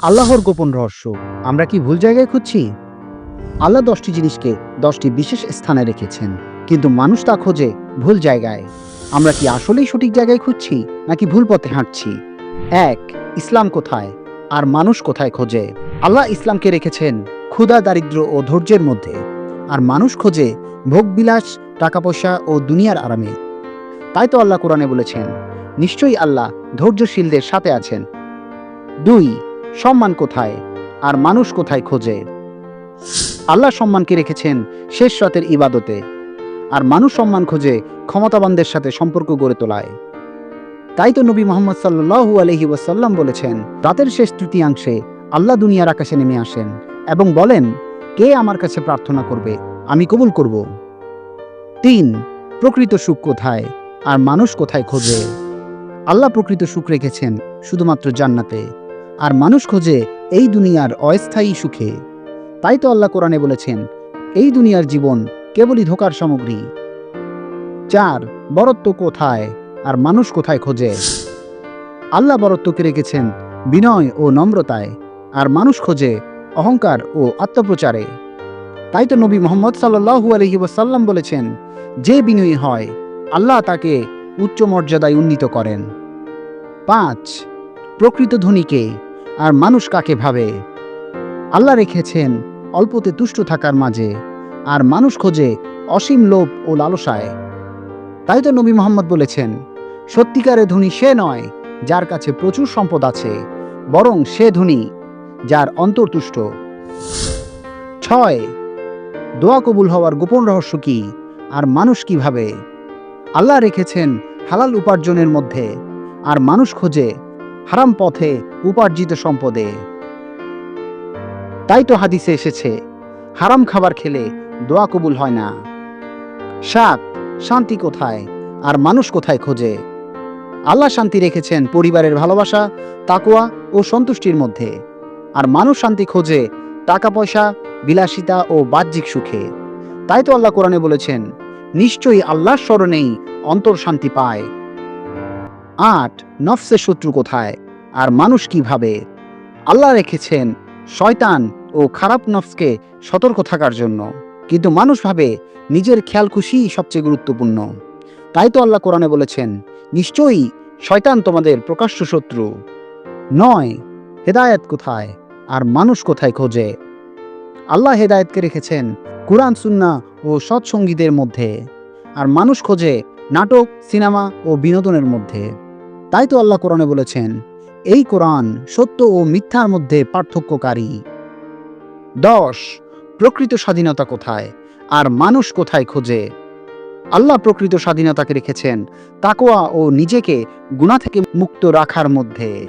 আল্লাহর গোপন রহস্য, আমরা কি ভুল জায়গায় খুঁজছি? আল্লাহ দশটি জিনিসকে দশটি বিশেষ স্থানে রেখেছেন, কিন্তু মানুষ তা খোঁজে ভুল জায়গায়। আমরা কি আসলেই সঠিক জায়গায় খুঁজছি, নাকি ভুল পথে হাঁটছি? এক, ইসলাম কোথায়? আর মানুষ কোথায় খোঁজে? আল্লাহ ইসলামকে রেখেছেন ক্ষুধা দারিদ্র ও ধৈর্যের মধ্যে। আর মানুষ খোঁজে ভোগবিলাস টাকা পয়সা ও দুনিয়ার আরামে। তাই তো আল্লাহ কোরআনে বলেছেন, নিশ্চয়ই আল্লাহ ধৈর্যশীলদের সাথে আছেন। দুই সম্মান কোথায় আর মানুষ কোথায় খোঁজে? আল্লাহ সম্মানকে রেখেছেন শেষ রাতের ইবাদতে? আর মানুষ সম্মান খোঁজে ক্ষমতাবানদের সাথে সম্পর্ক গড়ে তোলায়। তাই তো নবী মোহাম্মদ সাল্লু আলহি ওয়াসাল্লাম বলেছেন, রাতের শেষ তৃতীয়াংশে আল্লাহ দুনিয়ার আকাশে নেমে আসেন এবং বলেন, কে আমার কাছে প্রার্থনা করবে, আমি কবুল করব। তিন, প্রকৃত সুখ কোথায় আর মানুষ কোথায় খোঁজে? আল্লাহ প্রকৃত সুখ রেখেছেন শুধুমাত্র জান্নাতে। আর মানুষ খোঁজে এই দুনিয়ার অস্থায়ী সুখে। তাই তো আল্লাহ কোরআনে বলেছেন, এই দুনিয়ার জীবন কেবলই ধোকার সামগ্রী। চার, বরত্ব কোথায় আর মানুষ কোথায় খোঁজে? আল্লাহ বরত্বকে রেখেছেন বিনয় ও নম্রতায়, আর মানুষ খোঁজে অহংকার ও আত্মপ্রচারে। তাই তো নবী মোহাম্মদ সাল্লু আলহি বলেছেন, যে বিনয়ী হয়, আল্লাহ তাকে উচ্চ মর্যাদায় উন্নীত করেন। পাঁচ, প্রকৃত ধনীকে আর মানুষ কাকে ভাবে? আল্লাহ রেখেছেন অল্পতে তুষ্ট থাকার মাঝে, আর মানুষ খোঁজে অসীম লোভ ও লালসায়। তাই তো নবী মোহাম্মদ বলেছেন, সত্যিকারে ধনী সে নয় যার কাছে প্রচুর সম্পদ আছে, বরং সে ধনী যার অন্তর্তুষ্ট ছয়, দোয়া কবুল হওয়ার গোপন রহস্য কি, আর মানুষ কীভাবে আল্লাহ রেখেছেন হালাল উপার্জনের মধ্যে, আর মানুষ খোঁজে হারাম পথে উপার্জিত সম্পদে। তাই তো হাদিসে এসেছে, হারাম খাবার খেলে দোয়া কবুল হয় না। সাত শান্তি কোথায়, আর মানুষ কোথায় খোঁজে? আল্লাহ শান্তি রেখেছেন পরিবারের ভালোবাসা তাকুয়া ও সন্তুষ্টির মধ্যে। আর মানুষ শান্তি খোঁজে টাকা পয়সা বিলাসিতা ও বাহ্যিক সুখে। তাই তো আল্লাহ কোরআনে বলেছেন, নিশ্চয়ই আল্লাহর স্মরণেই অন্তর শান্তি পায়। আট, নফসের শত্রু কোথায়? আর মানুষ কীভাবে? আল্লাহ রেখেছেন শয়তান ও খারাপ নফসকে সতর্ক থাকার জন্য। কিন্তু মানুষ ভাবে নিজের খেয়াল খুশি সবচেয়ে গুরুত্বপূর্ণ। তাই তো আল্লাহ কোরআনে বলেছেন, নিশ্চয়ই শয়তান তোমাদের প্রকাশ্য শত্রু। নয়, হেদায়েত কোথায় আর মানুষ কোথায় খোঁজে? আল্লাহ হেদায়েতকে রেখেছেন কুরআন সুন্না ও সৎসঙ্গীদের মধ্যে। আর মানুষ খোঁজে নাটক, সিনেমা ও বিনোদনের মধ্যে। তাই তো আল্লাহ কোরআনে বলেছেন এই কোরআন সত্য ও মিথ্যার মধ্যে পার্থক্যকারী। দশ, প্রকৃত স্বাধীনতা কোথায়? আর মানুষ কোথায় খোঁজে? আল্লাহ প্রকৃত স্বাধীনতাকে রেখেছেন তাকোয়া ও নিজেকে গুণা থেকে মুক্ত রাখার মধ্যে।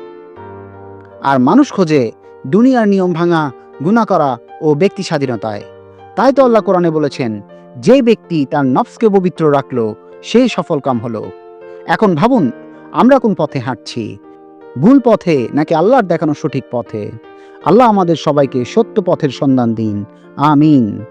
আর মানুষ খোঁজে দুনিয়ার নিয়ম ভাঙা গুণা করা ও ব্যক্তি স্বাধীনতায়। তাই তো আল্লাহ কোরআনে বলেছেন, যে ব্যক্তি তার নফসকে পবিত্র রাখল, সে সফল কাম হলো। এখন ভাবুন, আমরা কোন পথে হাঁটছি? ভুল পথে নাকি আল্লাহর দেখানো সঠিক পথে? আল্লাহ আমাদের সবাইকে সত্য পথের সন্ধান দিন। আমিন।